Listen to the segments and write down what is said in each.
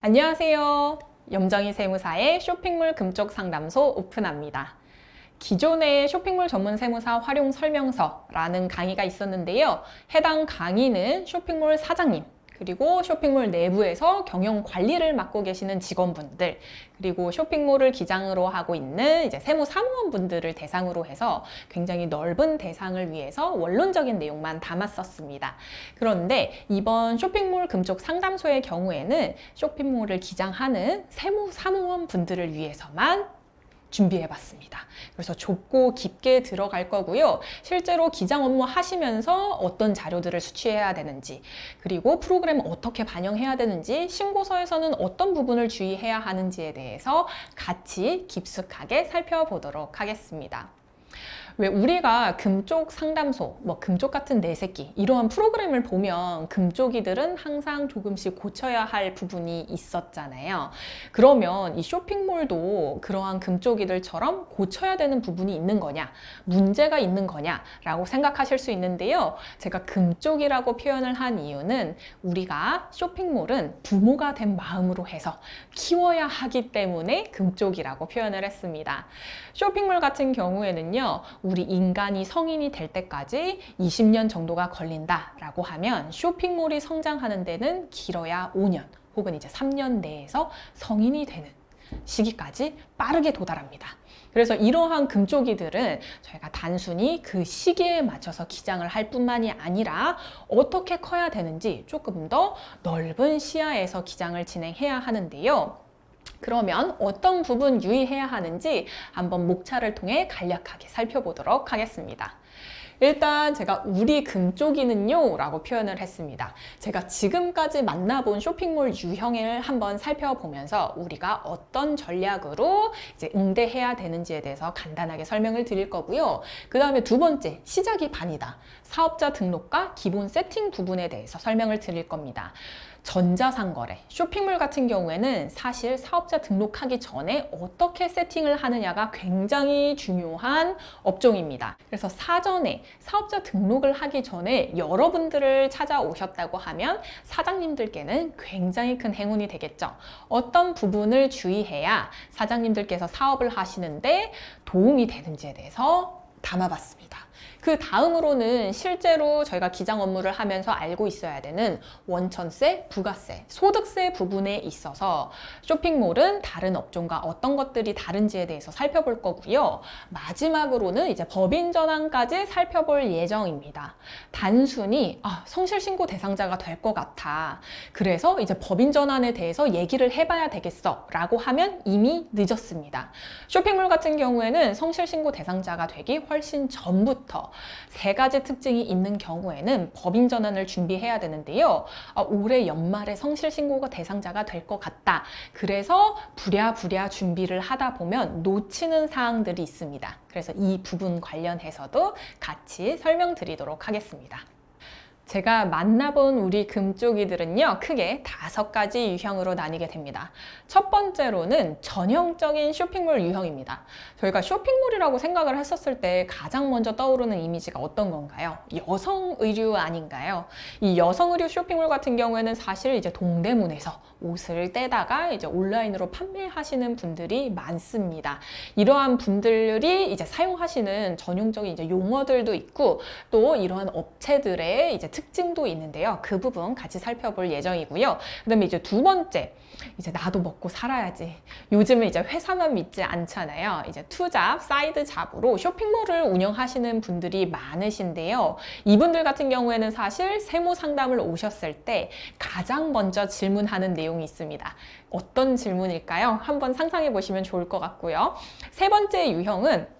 안녕하세요. 염정희 세무사의 쇼핑몰 금쪽 상담소 오픈합니다. 기존의 쇼핑몰 전문 세무사 활용 설명서라는 강의가 있었는데요. 해당 강의는 쇼핑몰 사장님, 그리고 쇼핑몰 내부에서 경영 관리를 맡고 계시는 직원분들, 그리고 쇼핑몰을 기장으로 하고 있는 이제 세무 사무원분들을 대상으로 해서 굉장히 넓은 대상을 위해서 원론적인 내용만 담았었습니다. 그런데 이번 쇼핑몰 금쪽 상담소의 경우에는 쇼핑몰을 기장하는 세무 사무원 분들을 위해서만 준비해 봤습니다. 그래서 좁고 깊게 들어갈 거고요. 실제로 기장 업무 하시면서 어떤 자료들을 수취해야 되는지, 그리고 프로그램을 어떻게 반영해야 되는지, 신고서에서는 어떤 부분을 주의해야 하는지에 대해서 같이 깊숙하게 살펴보도록 하겠습니다. 왜 우리가 금쪽 상담소, 뭐 금쪽 같은 내 새끼 이러한 프로그램을 보면 금쪽이들은 항상 조금씩 고쳐야 할 부분이 있었잖아요. 그러면 이 쇼핑몰도 그러한 금쪽이들처럼 고쳐야 되는 부분이 있는 거냐, 문제가 있는 거냐라고 생각하실 수 있는데요. 제가 금쪽이라고 표현을 한 이유는 우리가 쇼핑몰은 부모가 된 마음으로 해서 키워야 하기 때문에 금쪽이라고 표현을 했습니다. 쇼핑몰 같은 경우에는요. 우리 인간이 성인이 될 때까지 20년 정도가 걸린다라고 하면 쇼핑몰이 성장하는 데는 길어야 5년 혹은 이제 3년 내에서 성인이 되는 시기까지 빠르게 도달합니다. 그래서 이러한 금쪽이들은 저희가 단순히 그 시기에 맞춰서 기장을 할 뿐만이 아니라 어떻게 커야 되는지 조금 더 넓은 시야에서 기장을 진행해야 하는데요. 그러면 어떤 부분 유의해야 하는지 한번 목차를 통해 간략하게 살펴보도록 하겠습니다. 일단 제가 우리 금쪽이는요 라고 표현을 했습니다. 제가 지금까지 만나본 쇼핑몰 유형을 한번 살펴보면서 우리가 어떤 전략으로 이제 응대해야 되는지에 대해서 간단하게 설명을 드릴 거고요. 그 다음에 두 번째, 시작이 반이다. 사업자 등록과 기본 세팅 부분에 대해서 설명을 드릴 겁니다. 전자상거래, 쇼핑몰 같은 경우에는 사실 사업자 등록하기 전에 어떻게 세팅을 하느냐가 굉장히 중요한 업종입니다. 그래서 사전에 사업자 등록을 하기 전에 여러분들을 찾아오셨다고 하면 사장님들께는 굉장히 큰 행운이 되겠죠. 어떤 부분을 주의해야 사장님들께서 사업을 하시는데 도움이 되는지에 대해서 담아봤습니다. 그 다음으로는 실제로 저희가 기장 업무를 하면서 알고 있어야 되는 원천세, 부가세, 소득세 부분에 있어서 쇼핑몰은 다른 업종과 어떤 것들이 다른지에 대해서 살펴볼 거고요. 마지막으로는 이제 법인 전환까지 살펴볼 예정입니다. 단순히 아, 성실신고 대상자가 될 것 같아. 그래서 이제 법인 전환에 대해서 얘기를 해봐야 되겠어. 라고 하면 이미 늦었습니다. 쇼핑몰 같은 경우에는 성실신고 대상자가 되기 훨씬 전부터 세 가지 특징이 있는 경우에는 법인 전환을 준비해야 되는데요. 아, 올해 연말에 성실 신고가 대상자가 될 것 같다. 그래서 부랴부랴 준비를 하다 보면 놓치는 사항들이 있습니다. 그래서 이 부분 관련해서도 같이 설명드리도록 하겠습니다. 제가 만나본 우리 금쪽이들은요, 크게 다섯 가지 유형으로 나뉘게 됩니다. 첫 번째로는 전형적인 쇼핑몰 유형입니다. 저희가 쇼핑몰이라고 생각을 했었을 때 가장 먼저 떠오르는 이미지가 어떤 건가요? 여성 의류 아닌가요? 이 여성 의류 쇼핑몰 같은 경우에는 사실 이제 동대문에서 옷을 떼다가 이제 온라인으로 판매하시는 분들이 많습니다. 이러한 분들이 이제 사용하시는 전용적인 이제 용어들도 있고 또 이러한 업체들의 이제 특징도 있는데요. 그 부분 같이 살펴볼 예정이고요. 그다음에 이제 두 번째, 이제 나도 먹고 살아야지. 요즘은 이제 회사만 믿지 않잖아요. 이제 투잡, 사이드 잡으로 쇼핑몰을 운영하시는 분들이 많으신데요. 이분들 같은 경우에는 사실 세무 상담을 오셨을 때 가장 먼저 질문하는 내용이 있습니다. 어떤 질문일까요? 한번 상상해 보시면 좋을 것 같고요. 세 번째 유형은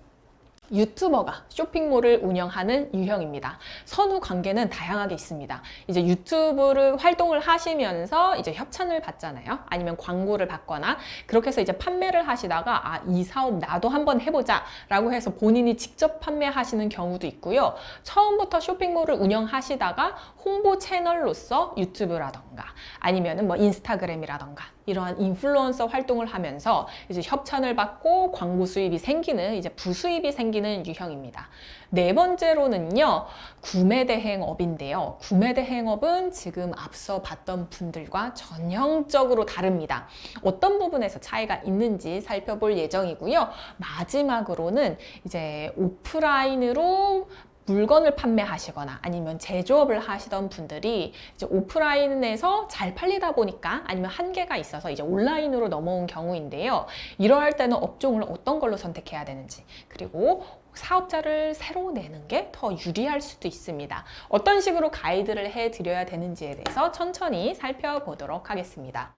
유튜버가 쇼핑몰을 운영하는 유형입니다. 선후 관계는 다양하게 있습니다. 이제 유튜브를 활동을 하시면서 이제 협찬을 받잖아요. 아니면 광고를 받거나 그렇게 해서 이제 판매를 하시다가 아, 이 사업 나도 한번 해보자 라고 해서 본인이 직접 판매하시는 경우도 있고요. 처음부터 쇼핑몰을 운영하시다가 홍보 채널로서 유튜브라던가 아니면은 뭐 인스타그램이라던가 이러한 인플루언서 활동을 하면서 이제 협찬을 받고 광고 수입이 생기는 이제 부수입이 생기는 유형입니다. 네 번째로는요, 구매 대행업인데요. 구매 대행업은 지금 앞서 봤던 분들과 전형적으로 다릅니다. 어떤 부분에서 차이가 있는지 살펴볼 예정이고요. 마지막으로는 이제 오프라인으로 물건을 판매하시거나 아니면 제조업을 하시던 분들이 이제 오프라인에서 잘 팔리다 보니까 아니면 한계가 있어서 이제 온라인으로 넘어온 경우인데요. 이러할 때는 업종을 어떤 걸로 선택해야 되는지 그리고 사업자를 새로 내는 게 더 유리할 수도 있습니다. 어떤 식으로 가이드를 해 드려야 되는지에 대해서 천천히 살펴보도록 하겠습니다.